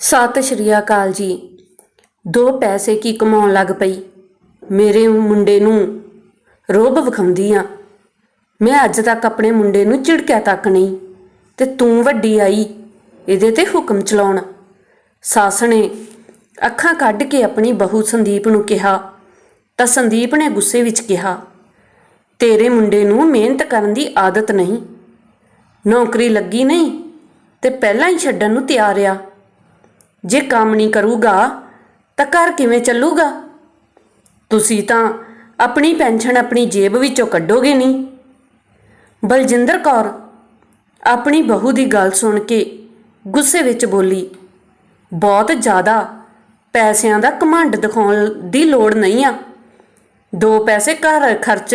ਸਤਿ ਸ਼੍ਰੀ ਅਕਾਲ ਜੀ। ਦੋ ਪੈਸੇ ਕੀ ਕਮਾਉਣ ਲੱਗ ਪਈ? ਮੇਰੇ ਮੁੰਡੇ ਨੂੰ ਰੋਬ ਵਿਖਾਉਂਦੀ ਆ। ਮੈਂ ਅੱਜ ਤੱਕ ਆਪਣੇ ਮੁੰਡੇ ਨੂੰ ਝਿੜਕਿਆ ਤੱਕ ਨਹੀਂ, ਤੇ ਤੂੰ ਵੱਡੀ ਆਈ, ਇਹਦੇ ਤੇ ਹੁਕਮ ਚਲਾਉਣ। ਸੱਸ ਨੇ ਅੱਖਾਂ ਕੱਢ ਕੇ ਆਪਣੀ ਬਹੂ ਸੰਦੀਪ ਨੂੰ ਕਿਹਾ, ਤਾਂ ਸੰਦੀਪ ਨੇ ਗੁੱਸੇ ਵਿੱਚ ਕਿਹਾ, ਤੇਰੇ ਮੁੰਡੇ ਨੂੰ ਮਿਹਨਤ ਕਰਨ ਦੀ ਆਦਤ ਨਹੀਂ। ਨੌਕਰੀ ਲੱਗੀ ਨਹੀਂ, ਤੇ ਪਹਿਲਾਂ ਹੀ ਛੱਡਣ ਨੂੰ ਤਿਆਰ ਆ। ਜੇ ਕੰਮ ਨਹੀਂ ਕਰੂਗਾ, ਤਾਂ ਘਰ ਕਿਵੇਂ ਚੱਲੂਗਾ? ਤੁਸੀਂ ਤਾਂ ਆਪਣੀ ਪੈਨਸ਼ਨ ਆਪਣੀ ਜੇਬ ਵਿੱਚੋਂ ਕੱਢੋਗੇ ਨਹੀਂ। ਬਲਜਿੰਦਰ ਕੌਰ ਆਪਣੀ ਬਹੂ ਦੀ ਗੱਲ ਸੁਣ ਕੇ ਗੁੱਸੇ ਵਿੱਚ ਬੋਲੀ, ਬਹੁਤ ਜ਼ਿਆਦਾ ਪੈਸਿਆਂ ਦਾ ਘਮੰਡ ਦਿਖਾਉਣ ਦੀ ਲੋੜ ਨਹੀਂ ਆ। ਦੋ ਪੈਸੇ ਘਰ ਖਰਚ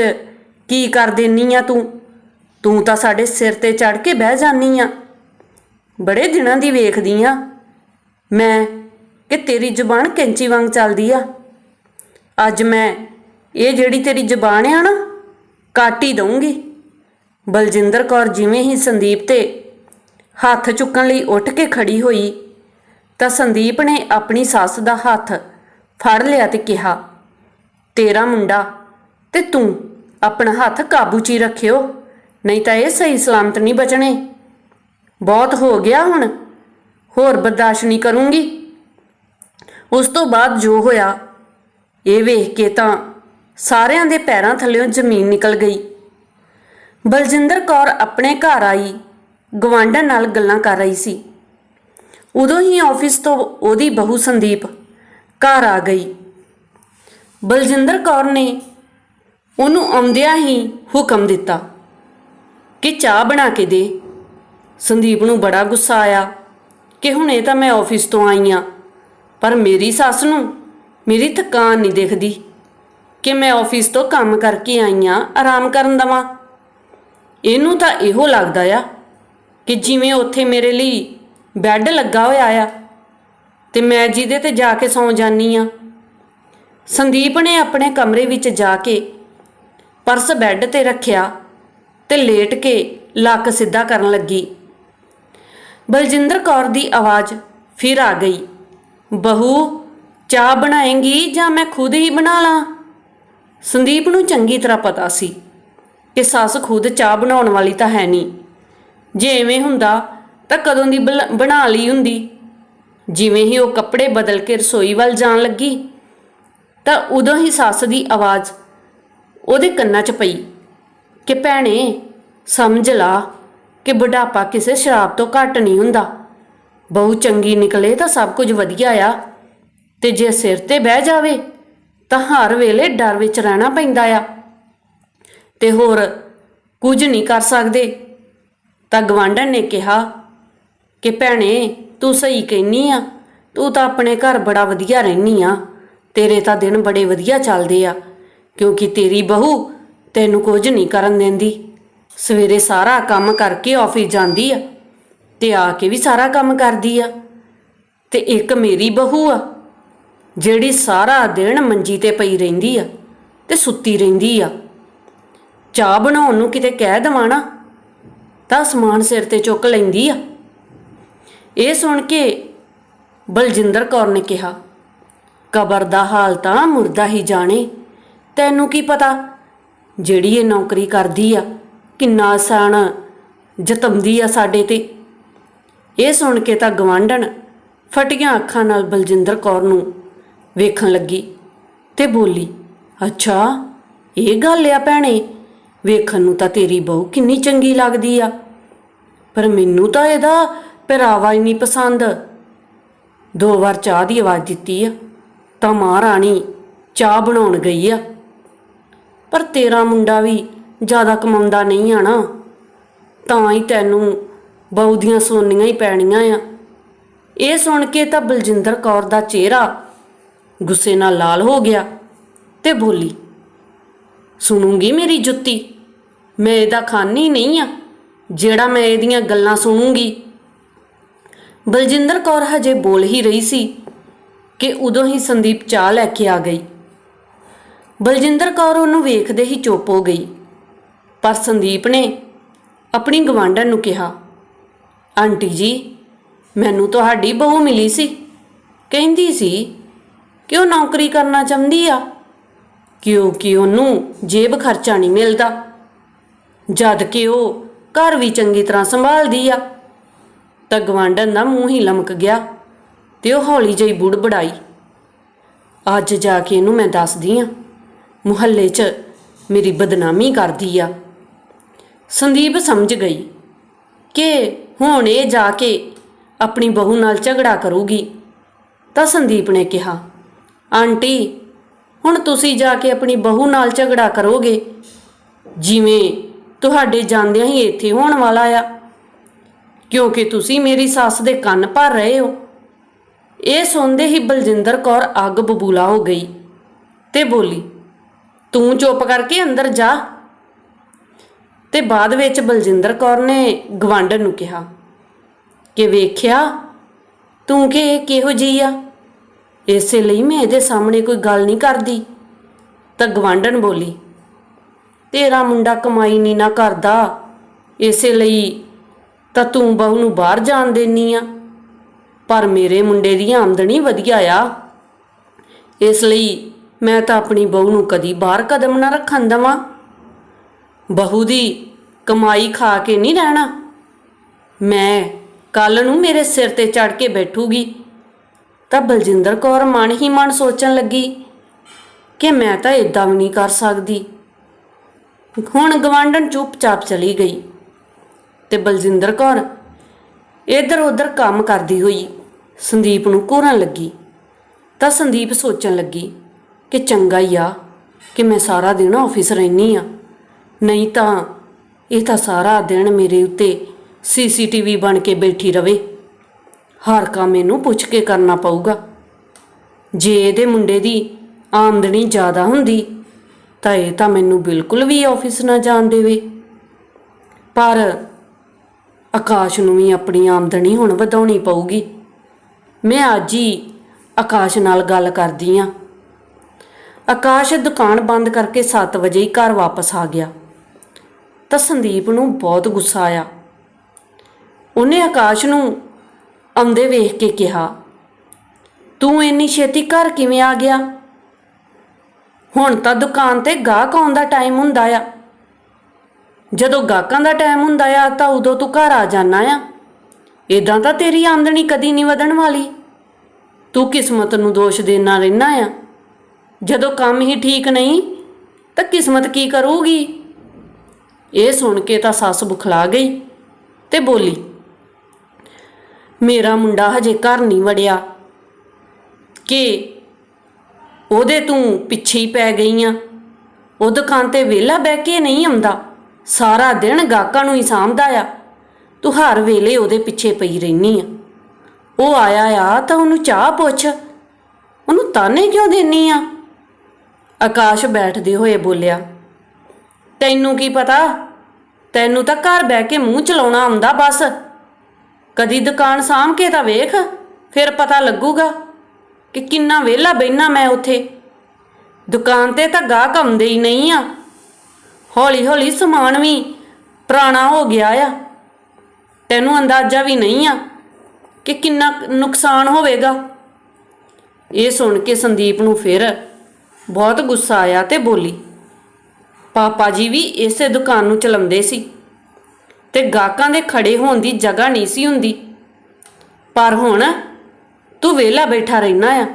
ਕੀ ਕਰ ਦੇਨੀ ਆ ਤੂੰ? ਤੂੰ ਤਾਂ ਸਾਡੇ ਸਿਰ ਤੇ ਚੜ ਕੇ ਬਹਿ ਜਾਨੀ ਆ। ਬੜੇ ਦਿਨਾਂ ਦੀ ਵੇਖਦੀ ਆ। ਮੈਂ ਕਿ ਤੇਰੀ ਜ਼ੁਬਾਨ ਕੈਂਚੀ ਵਾਂਗ ਚੱਲਦੀ ਆ। ਅੱਜ ਮੈਂ ਇਹ ਜਿਹੜੀ ਤੇਰੀ ਜ਼ੁਬਾਨ ਆ ਨਾ, ਕੱਟ ਹੀ ਦਊਂਗੀ। ਬਲਜਿੰਦਰ ਕੌਰ ਜਿਵੇਂ ਹੀ ਸੰਦੀਪ ਤੇ ਹੱਥ ਚੁੱਕਣ ਲਈ ਉੱਠ ਕੇ ਖੜੀ ਹੋਈ, ਤਾਂ ਸੰਦੀਪ ਨੇ ਆਪਣੀ ਸੱਸ ਦਾ ਹੱਥ ਫੜ ਲਿਆ ਤੇ ਕਿਹਾ, ਤੇਰਾ ਮੁੰਡਾ ਤੇ ਤੂੰ ਆਪਣਾ ਹੱਥ ਕਾਬੂ 'ਚ ਹੀ ਰੱਖਿਓ, ਨਹੀਂ ਤਾਂ ਇਹ ਸਹੀ ਸਲਾਮਤ ਨਹੀਂ ਬਚਣੇ। ਬਹੁਤ ਹੋ ਗਿਆ ਹੁਣ। ਹੋਰ ਬਰਦਾਸ਼ਤ ਨਹੀਂ ਕਰੂੰਗੀ। ਉਸ ਤੋਂ ਬਾਅਦ ਜੋ ਹੋਇਆ, ਇਹ ਵੇਖ ਕੇ ਤਾਂ ਸਾਰਿਆਂ ਦੇ ਪੈਰਾਂ ਥੱਲੇੋਂ ਜ਼ਮੀਨ ਨਿਕਲ ਗਈ। ਬਲਜਿੰਦਰ ਕੌਰ ਆਪਣੇ ਘਰ ਆਈ ਗਵਾਂਢਣ ਨਾਲ ਗੱਲਾਂ ਕਰ ਰਹੀ ਸੀ। ਉਦੋਂ ਹੀ ਆਫਿਸ ਤੋਂ ਉਹਦੀ ਬਹੂ ਸੰਦੀਪ ਘਰ ਆ ਗਈ। ਬਲਜਿੰਦਰ ਕੌਰ ਨੇ ਉਹਨੂੰ ਆਉਂਦਿਆਂ ਹੀ ਹੁਕਮ ਦਿੱਤਾ ਕਿ ਚਾਹ ਬਣਾ ਕੇ ਦੇ। ਸੰਦੀਪ ਨੂੰ ਬੜਾ ਗੁੱਸਾ ਆਇਆ। ਕਿ ਹੁਣ ਇਹ ਤਾਂ ਮੈਂ ਆਫਿਸ ਤੋਂ ਆਈ ਆ, ਪਰ ਮੇਰੀ ਸੱਸ ਨੂੰ ਮੇਰੀ ਥਕਾਨ ਨਹੀਂ ਦਿਖਦੀ ਕਿ ਮੈਂ ਆਫਿਸ ਤੋਂ ਕੰਮ ਕਰਕੇ ਆਈ ਆ, ਆਰਾਮ ਕਰਨ ਦਵਾਂ। ਇਹਨੂੰ ਤਾਂ ਇਹੋ ਲੱਗਦਾ ਆ ਕਿ ਜਿਵੇਂ ਉੱਥੇ ਮੇਰੇ ਲਈ ਬੈੱਡ ਲੱਗਾ ਹੋਇਆ ਆ ਤੇ ਮੈਂ ਜਿਹਦੇ ਤੇ ਜਾ ਕੇ ਸੌਂ ਜਾਨੀ ਆ। ਸੰਦੀਪ ਨੇ ਆਪਣੇ ਕਮਰੇ ਵਿੱਚ ਜਾ ਕੇ ਪਰਸ ਬੈੱਡ ਤੇ ਰੱਖਿਆ ਤੇ ਲੇਟ ਕੇ ਲੱਕ ਸਿੱਧਾ ਕਰਨ ਲੱਗੀ। ਬਲਜਿੰਦਰ ਕੌਰ ਦੀ ਆਵਾਜ਼ ਫਿਰ ਆ ਗਈ। ਬਹੂ, ਚਾਹ ਬਣਾਏਂਗੀ ਜਾਂ ਮੈਂ ਖੁਦ ਹੀ ਬਣਾ ਲਾਂ? ਸੰਦੀਪ ਨੂੰ ਚੰਗੀ ਤਰ੍ਹਾਂ ਪਤਾ ਸੀ ਕਿ ਸੱਸ ਖੁਦ ਚਾਹ ਬਣਾਉਣ ਵਾਲੀ ਤਾਂ ਹੈ ਨਹੀਂ। ਜੇ ਐਵੇਂ ਹੁੰਦਾ ਤਾਂ ਕਦੋਂ ਦੀ ਬਲ- ਬਣਾ ਲਈ ਹੁੰਦੀ? ਜਿਵੇਂ ਹੀ ਉਹ ਕੱਪੜੇ ਬਦਲ ਕੇ ਰਸੋਈ ਵੱਲ ਜਾਣ ਲੱਗੀ, ਤਾਂ ਉਦੋਂ ਹੀ ਸੱਸ ਦੀ ਆਵਾਜ਼ ਉਹਦੇ ਕੰਨਾਂ 'ਚ ਪਈ ਕਿ ਭੈਣੇ, ਸਮਝ ਲਾ। ਕਿ ਬੁਢਾਪਾ ਕਿਸੇ ਸ਼ਰਾਬ ਤੋਂ ਘੱਟ ਨਹੀਂ ਹੁੰਦਾ। ਬਹੁ ਚੰਗੀ ਨਿਕਲੇ ਤਾਂ ਸਭ ਕੁਝ ਵਧੀਆ ਆ। ਤੇ ਜੇ ਸਿਰ ਤੇ ਬਹਿ ਜਾਵੇ, ਤਾਂ ਹਰ ਵੇਲੇ ਡਰ ਵਿੱਚ ਰਹਿਣਾ ਪੈਂਦਾ ਆ। ਤੇ ਹੋਰ ਕੁਝ ਨਹੀਂ ਕਰ ਸਕਦੇ। ਤਾਂ ਗਵਾਂਢਣ ਨੇ ਕਿਹਾ ਕਿ, ਭੈਣੇ, ਤੂੰ ਸਹੀ ਕਹਿਨੀ ਆ। ਤੂੰ ਤਾਂ ਆਪਣੇ ਘਰ ਬੜਾ ਵਧੀਆ ਰਹਿਨੀ ਆ। ਤੇਰੇ ਤਾਂ ਦਿਨ ਬੜੇ ਵਧੀਆ ਚੱਲਦੇ ਆ। ਕਿਉਂਕਿ ਤੇਰੀ ਬਹੂ ਤੈਨੂੰ ਕੁਝ ਨਹੀਂ ਕਰਨ ਦਿੰਦੀ। ਸਵੇਰੇ ਸਾਰਾ ਕੰਮ ਕਰਕੇ ਆਫਿਸ ਜਾਂਦੀ ਆ ਤੇ ਆ ਕੇ ਵੀ ਸਾਰਾ ਕੰਮ ਕਰਦੀ ਆ। ਤੇ ਇੱਕ ਮੇਰੀ ਬਹੂ ਆ, ਜਿਹੜੀ ਸਾਰਾ ਦਿਨ ਮੰਜੀ ਤੇ ਪਈ ਰਹਿੰਦੀ ਆ ਤੇ ਸੁੱਤੀ ਰਹਿੰਦੀ ਆ। ਚਾਹ ਬਣਾਉਣ ਨੂੰ ਕਿਤੇ ਕਹਿ ਦਵਾਂ ਨਾ, ਤਾਂ ਸਮਾਨ ਸਿਰ ਤੇ ਚੁੱਕ ਲੈਂਦੀ ਆ। ਇਹ ਸੁਣ ਕੇ ਬਲਜਿੰਦਰ ਕੌਰ ਨੇ ਕਿਹਾ, ਕਬਰ ਦਾ ਹਾਲ ਤਾਂ ਮੁਰਦਾ ਹੀ ਜਾਣੇ, ਤੈਨੂੰ ਕੀ ਪਤਾ ਜਿਹੜੀ ਇਹ ਨੌਕਰੀ ਕਰਦੀ ਆ ਕਿੰਨਾ ਆਸਾਨ ਜਤਮਦੀ ਆ ਸਾਡੇ ਤੇ। ਇਹ ਸੁਣ ਕੇ ਤਾਂ ਗਵਾਂਢਣ ਫਟੀਆਂ ਅੱਖਾਂ ਨਾਲ ਬਲਜਿੰਦਰ ਕੌਰ ਨੂੰ ਵੇਖਣ ਲੱਗੀ ਤੇ ਬੋਲੀ, ਅੱਛਾ, ਇਹ ਗੱਲ ਆ ਭੈਣੇ, ਵੇਖਣ ਨੂੰ ਤਾਂ ਤੇਰੀ ਬਹੂ ਕਿੰਨੀ ਚੰਗੀ ਲੱਗਦੀ ਆ। ਪਰ ਮੈਨੂੰ ਤਾਂ ਇਹਦਾ ਪਹਿਰਾਵਾ ਹੀ ਨਹੀਂ ਪਸੰਦ। ਦੋ ਵਾਰ ਚਾਹ ਦੀ ਆਵਾਜ਼ ਦਿੱਤੀ ਆ, ਤਾਂ ਮਹਾਰਾਣੀ ਚਾਹ ਬਣਾਉਣ ਗਈ ਆ। ਪਰ ਤੇਰਾ ਮੁੰਡਾ ਵੀ ਜ਼ਿਆਦਾ ਕਮਾਉਂਦਾ ਨਹੀਂ ਆ ਤਾਂ ਹੀ ਤੈਨੂੰ ਬਹੁ ਦੀਆਂ ਸੋਨੀਆਂ ਹੀ ਪੈਣੀਆਂ ਆ। ਇਹ ਸੁਣ ਕੇ ਤਾਂ ਬਲਜਿੰਦਰ ਕੌਰ ਦਾ ਚਿਹਰਾ ਗੁੱਸੇ ਨਾਲ ਲਾਲ ਹੋ ਗਿਆ ਤੇ ਬੋਲੀ, ਸੁਣੂੰਗੀ ਮੇਰੀ ਜੁੱਤੀ, ਮੈਂ ਇਹਦਾ ਖਾਨੀ ਨਹੀਂ ਆ, ਜਿਹੜਾ ਮੈਂ ਇਹਦੀਆਂ ਗੱਲਾਂ ਸੁਣੂੰਗੀ। ਬਲਜਿੰਦਰ ਕੌਰ ਹਜੇ ਬੋਲ ਹੀ ਰਹੀ ਸੀ ਕਿ ਉਦੋਂ ਹੀ ਸੰਦੀਪ ਚਾਹ ਲੈ ਕੇ ਆ ਗਈ। ਬਲਜਿੰਦਰ ਕੌਰ ਉਹਨੂੰ ਵੇਖਦੇ ਹੀ ਚੁੱਪ ਹੋ ਗਈ। ਪਰ ਸੰਦੀਪ ਨੇ ਆਪਣੀ ਗਵਾਂਢਣ ਨੂੰ ਕਿਹਾ, ਆਂਟੀ ਜੀ, ਮੈਨੂੰ ਤੁਹਾਡੀ ਬਹੂ ਮਿਲੀ ਸੀ। ਕਹਿੰਦੀ ਸੀ ਕਿ ਉਹ ਨੌਕਰੀ ਕਰਨਾ ਚਾਹੁੰਦੀ ਆ। ਕਿਉਂਕਿ ਉਹਨੂੰ ਜੇਬ ਖਰਚਾ ਨਹੀਂ ਮਿਲਦਾ। ਜਦ ਕਿ ਉਹ ਘਰ ਵੀ ਚੰਗੀ ਤਰ੍ਹਾਂ ਸੰਭਾਲਦੀ ਆ। ਤਾਂ ਗਵਾਂਢਣ ਦਾ ਮੂੰਹ ਹੀ ਲਮਕ ਗਿਆ ਤੇ ਉਹ ਹੌਲੀ ਜਿਹੀ ਬੁੜ ਬੜਾਈ। ਅੱਜ ਜਾ ਕੇ ਇਹਨੂੰ ਮੈਂ ਦੱਸਦੀ ਆ, ਮੁਹੱਲੇ 'ਚ ਮੇਰੀ ਬਦਨਾਮੀ ਕਰਦੀ ਆ। ਸੰਦੀਪ ਸਮਝ ਗਈ ਕਿ ਹੁਣ ਇਹ ਜਾ ਕੇ ਆਪਣੀ ਬਹੂ ਨਾਲ ਝਗੜਾ ਕਰੂਗੀ, ਤਾਂ ਸੰਦੀਪ ਨੇ ਕਿਹਾ, ਆਂਟੀ, ਹੁਣ ਤੁਸੀਂ ਜਾ ਕੇ ਆਪਣੀ ਬਹੂ ਨਾਲ ਝਗੜਾ ਕਰੋਗੇ, ਜਿਵੇਂ ਤੁਹਾਡੇ ਜਾਂਦਿਆਂ ਹੀ ਇੱਥੇ ਹੋਣ ਵਾਲਾ ਆ, ਕਿਉਂਕਿ ਤੁਸੀਂ ਮੇਰੀ ਸੱਸ ਦੇ ਕੰਨ ਭਰ ਰਹੇ ਹੋ। ਇਹ ਸੁਣਦੇ ਹੀ ਬਲਜਿੰਦਰ ਕੌਰ ਅੱਗ ਬਬੂਲਾ ਹੋ ਗਈ ਤੇ ਬੋਲੀ, ਤੂੰ ਚੁੱਪ ਕਰਕੇ ਅੰਦਰ ਜਾ। ਤੇ ਬਾਅਦ ਵਿੱਚ ਬਲਜਿੰਦਰ ਕੌਰ ਨੇ ਗਵਾਂਢਣ ਨੂੰ ਕਿਹਾ ਕਿ ਵੇਖਿਆ, ਤੂੰ ਕਿ ਇਹ ਕਿਹੋ ਜਿਹੀ ਆ? ਇਸੇ ਲਈ ਮੈਂ ਇਹਦੇ ਸਾਹਮਣੇ ਕੋਈ ਗੱਲ ਨਹੀਂ ਕਰਦੀ। ਤਾਂ ਗਵਾਂਢਣ ਬੋਲੀ, ਤੇਰਾ ਮੁੰਡਾ ਕਮਾਈ ਨਹੀਂ ਨਾ ਕਰਦਾ। ਇਸੇ ਲਈ ਤਾਂ ਤੂੰ ਬਹੂ ਨੂੰ ਬਾਹਰ ਜਾਣ ਦੇਨੀ ਆ। ਪਰ ਮੇਰੇ ਮੁੰਡੇ ਦੀ ਆਮਦਨੀ ਵਧੀਆ ਆ। ਇਸ ਲਈ ਮੈਂ ਤਾਂ ਆਪਣੀ ਬਹੂ ਨੂੰ ਕਦੀ ਬਾਹਰ ਕਦਮ ਨਾ ਰੱਖਣ ਦਵਾਂ। ਬਹੂ ਦੀ ਕਮਾਈ ਖਾ ਕੇ ਨਹੀਂ ਰਹਿਣਾ। ਮੈਂ ਕੱਲ ਨੂੰ ਮੇਰੇ ਸਿਰ ਤੇ ਚੜ ਕੇ ਬੈਠੂਗੀ। ਤਾਂ ਬਲਜਿੰਦਰ ਕੌਰ ਮਨ ਹੀ ਮਨ ਸੋਚਣ ਲੱਗੀ ਕਿ ਮੈਂ ਤਾਂ ਇਦਾਂ ਵੀ ਨਹੀਂ ਕਰ ਸਕਦੀ। ਹੁਣ ਗਵਾਂਢਣ ਚੁੱਪਚਾਪ ਚਲੀ ਗਈ ਤੇ ਬਲਜਿੰਦਰ ਕੌਰ ਇੱਧਰ ਉੱਧਰ ਕੰਮ ਕਰਦੀ ਹੋਈ ਸੰਦੀਪ ਨੂੰ ਘੂਰਨ ਲੱਗੀ। ਤਾਂ ਸੰਦੀਪ ਸੋਚਣ ਲੱਗੀ ਕਿ ਚੰਗਾ ਹੀ ਆ ਕਿ ਮੈਂ ਸਾਰਾ ਦਿਨ ਆਫਿਸ ਰਹਿਨੀ ਆ। ਨਹੀਂ ਤਾਂ ਇਹ ਤਾਂ ਸਾਰਾ ਦਿਨ ਮੇਰੇ ਉੱਤੇ ਸੀਸੀਟੀਵੀ ਬਣ ਕੇ ਬੈਠੀ ਰਵੇ। ਹਰ ਕੰਮ ਇਹਨੂੰ ਪੁੱਛ ਕੇ ਕਰਨਾ ਪਊਗਾ। ਜੇ ਇਹਦੇ ਮੁੰਡੇ ਦੀ ਆਮਦਨੀ ਜ਼ਿਆਦਾ ਹੁੰਦੀ, ਤਾਂ ਇਹ ਤਾਂ ਮੈਨੂੰ ਬਿਲਕੁਲ ਵੀ ਆਫਿਸ ਨਾ ਜਾਣ ਦੇਵੇ। ਪਰ ਆਕਾਸ਼ ਨੂੰ ਵੀ ਆਪਣੀ ਆਮਦਨੀ ਹੁਣ ਵਧਾਉਣੀ ਪਊਗੀ। ਮੈਂ ਅੱਜ ਹੀ ਆਕਾਸ਼ ਨਾਲ ਗੱਲ ਕਰਦੀ ਆ। ਆਕਾਸ਼ ਦੁਕਾਨ ਬੰਦ ਕਰਕੇ 7 ਵਜੇ ਹੀ ਘਰ ਵਾਪਸ ਆ ਗਿਆ। ਤਾਂ ਸੰਦੀਪ ਨੂੰ ਬਹੁਤ ਗੁੱਸਾ ਆਇਆ। ਉਹਨੇ ਆਕਾਸ਼ ਨੂੰ ਆਉਂਦੇ ਵੇਖ ਕੇ ਕਿਹਾ, ਤੂੰ ਇੰਨੀ ਛੇਤੀ ਘਰ ਕਿਵੇਂ ਆ ਗਿਆ? ਹੁਣ ਤਾਂ ਦੁਕਾਨ ਤੇ ਗਾਹਕ ਆਉਣ ਦਾ ਟਾਈਮ ਹੁੰਦਾ ਆ। ਜਦੋਂ ਗਾਹਕਾਂ ਦਾ ਟਾਈਮ ਹੁੰਦਾ ਆ, ਤਾਂ ਉਦੋਂ ਤੂੰ ਘਰ ਆ ਜਾਣਾ ਆ। ਇਦਾਂ ਤਾਂ ਤੇਰੀ ਆਮਦਨੀ ਕਦੀ ਨਹੀਂ ਵਧਣ ਵਾਲੀ। ਤੂੰ ਕਿਸਮਤ ਨੂੰ ਦੋਸ਼ ਦੇਣਾ ਰਹਿਣਾ ਆ। ਜਦੋਂ ਕੰਮ ਹੀ ਠੀਕ ਨਹੀਂ, ਤਾਂ ਕਿਸਮਤ ਕੀ ਕਰੂਗੀ? ਇਹ ਸੁਣ ਕੇ ਤਾਂ ਸੱਸ ਬੁਖਲਾ ਗਈ ਤੇ ਬੋਲੀ, ਮੇਰਾ ਮੁੰਡਾ ਹਜੇ ਘਰ ਨਹੀਂ ਵੜਿਆ। ਕਿ ਉਹਦੇ ਤੂੰ ਪਿੱਛੇ ਹੀ ਪੈ ਗਈ ਆ। ਉਹ ਦੁਕਾਨ ਤੇ ਵਿਹਲਾ ਬਹਿ ਕੇ ਨਹੀਂ ਆਉਂਦਾ। ਸਾਰਾ ਦਿਨ ਗਾਹਕਾਂ ਨੂੰ ਹੀ ਸਾਂਭਦਾ ਆ। ਤੂੰ ਹਰ ਵੇਲੇ ਉਹਦੇ ਪਿੱਛੇ ਪਈ ਰਹਿਨੀ ਆ। ਉਹ ਆਇਆ ਆ ਤਾਂ ਉਹਨੂੰ ਚਾਹ ਪੁੱਛ। ਉਹਨੂੰ ਤਾਨੇ ਕਿਉਂ ਦੇਨੀ ਆ? ਆਕਾਸ਼ ਬੈਠਦੇ ਹੋਏ ਬੋਲਿਆ ਤੈਨੂੰ ਕੀ ਪਤਾ? ਤੈਨੂੰ ਤਾਂ ਘਰ ਬਹਿ ਕੇ ਮੂੰਹ ਚਲਾਉਣਾ ਆਉਂਦਾ ਬਸ। ਕਦੀ ਦੁਕਾਨ ਸਾਂਭ ਕੇ ਤਾਂ ਵੇਖ, ਫਿਰ ਪਤਾ ਲੱਗੂਗਾ ਕਿ ਕਿੰਨਾ ਵਿਹਲਾ ਬੈਣਾ ਮੈਂ ਉੱਥੇ। ਦੁਕਾਨ ਤੇ ਤਾਂ ਗਾਹਕ ਆਉਂਦੇ ਹੀ ਨਹੀਂ ਆ। ਹੌਲੀ ਹੌਲੀ ਸਮਾਨ ਵੀ ਪੁਰਾਣਾ ਹੋ ਗਿਆ ਆ। ਤੈਨੂੰ ਅੰਦਾਜ਼ਾ ਵੀ ਨਹੀਂ ਆ ਕਿ ਕਿੰਨਾ ਨੁਕਸਾਨ ਹੋਵੇਗਾ। ਇਹ ਸੁਣ ਕੇ ਸੰਦੀਪ ਨੂੰ ਫਿਰ ਬਹੁਤ ਗੁੱਸਾ ਆਇਆ ਤੇ ਬੋਲੀ ਪਾਪਾ ਜੀ ਵੀ ਇਸੇ ਦੁਕਾਨ ਨੂੰ ਚਲਾਉਂਦੇ ਸੀ। ਤੇ ਗਾਹਕਾਂ ਦੇ ਖੜੇ ਹੋਣ ਦੀ ਜਗ੍ਹਾ ਨਹੀਂ ਸੀ ਹੁੰਦੀ। ਪਰ ਹੁਣ ਤੂੰ ਵਿਹਲਾ ਬੈਠਾ ਰਹਿਣਾ ਆ।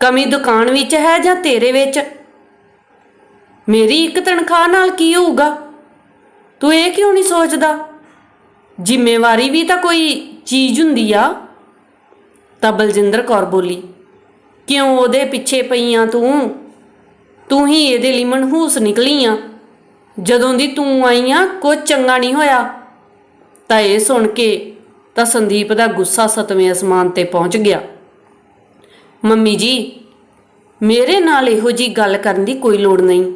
ਕਮੀ ਦੁਕਾਨ ਵਿੱਚ ਹੈ ਜਾਂ ਤੇਰੇ ਵਿੱਚ? ਮੇਰੀ ਇੱਕ ਤਨਖਾਹ ਨਾਲ ਕੀ ਹੋਊਗਾ? ਤੂੰ ਇਹ ਕਿਉਂ ਨਹੀਂ ਸੋਚਦਾ? ਜ਼ਿੰਮੇਵਾਰੀ ਵੀ ਤਾਂ ਕੋਈ ਚੀਜ਼ ਹੁੰਦੀ ਆ। ਤਾਂ ਬਲਜਿੰਦਰ ਕੌਰ ਬੋਲੀ, ਕਿਉਂ ਉਹਦੇ ਪਿੱਛੇ ਪਈਆਂ ਤੂੰ? ਤੂੰ ਹੀ ਇਹਦੇ ਲਈ ਮਨਹੂਸ ਨਿਕਲੀ ਆ। ਜਦੋਂ ਦੀ ਤੂੰ ਆਈ ਆ ਕੁਝ ਚੰਗਾ ਨਹੀਂ ਹੋਇਆ। ਤਾਂ ਇਹ ਸੁਣ ਕੇ ਤਾਂ ਸੰਦੀਪ ਦਾ ਗੁੱਸਾ ਸਤਵੇਂ ਅਸਮਾਨ ਤੇ ਪਹੁੰਚ ਗਿਆ। ਮੰਮੀ ਜੀ, ਮੇਰੇ ਨਾਲ ਇਹੋ ਜੀ ਗੱਲ ਕਰਨ ਦੀ ਕੋਈ ਲੋੜ ਨਹੀਂ।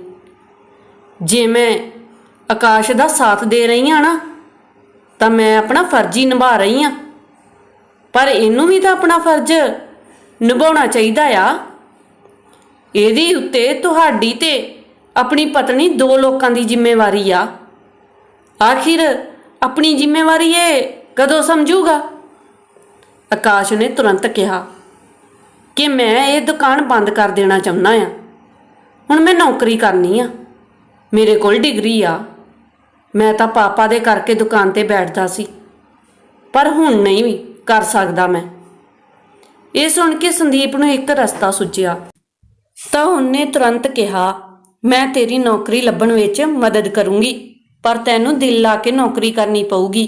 ਜੇ ਮੈਂ ਆਕਾਸ਼ ਦਾ ਸਾਥ ਦੇ ਰਹੀ ਹਾਂ ਨਾ, ਤਾਂ ਮੈਂ ਆਪਣਾ ਫਰਜ਼ ਹੀ ਨਿਭਾ ਰਹੀ ਹਾਂ ਪਰ ਇਹਨੂੰ ਵੀ ਤਾਂ ਆਪਣਾ ਫਰਜ਼ ਨਿਭਾਉਣਾ ਚਾਹੀਦਾ ਆ। ਇਹਦੇ ਉੱਤੇ ਤੁਹਾਡੀ ਤੇ ਆਪਣੀ ਪਤਨੀ ਦੋ ਲੋਕਾਂ ਦੀ ਜ਼ਿੰਮੇਵਾਰੀ ਆ। ਆਖਿਰ ਆਪਣੀ ਜ਼ਿੰਮੇਵਾਰੀ ਇਹ ਕਦੋਂ ਸਮਝੂਗਾ? ਆਕਾਸ਼ ਨੇ ਤੁਰੰਤ ਕਿਹਾ ਕਿ ਮੈਂ ਇਹ ਦੁਕਾਨ ਬੰਦ ਕਰ ਦੇਣਾ ਚਾਹੁੰਦਾ ਆ। ਹੁਣ ਮੈਂ ਨੌਕਰੀ ਕਰਨੀ ਆ। ਮੇਰੇ ਕੋਲ ਡਿਗਰੀ ਆ। ਮੈਂ ਤਾਂ ਪਾਪਾ ਦੇ ਕਰਕੇ ਦੁਕਾਨ ਤੇ ਬੈਠਦਾ ਸੀ। ਪਰ ਹੁਣ ਨਹੀਂ ਵੀ ਕਰ ਸਕਦਾ ਮੈਂ। ਇਹ ਸੁਣ ਕੇ ਸੰਦੀਪ ਨੂੰ ਇੱਕ ਰਸਤਾ ਸੁੱਝਿਆ। ਤਾਂ ਉਹਨੇ ਤੁਰੰਤ ਕਿਹਾ, ਮੈਂ ਤੇਰੀ ਨੌਕਰੀ ਲੱਭਣ ਵਿੱਚ ਮਦਦ ਕਰੂੰਗੀ, ਪਰ ਤੈਨੂੰ ਦਿਲ ਲਾ ਕੇ ਨੌਕਰੀ ਕਰਨੀ ਪਊਗੀ।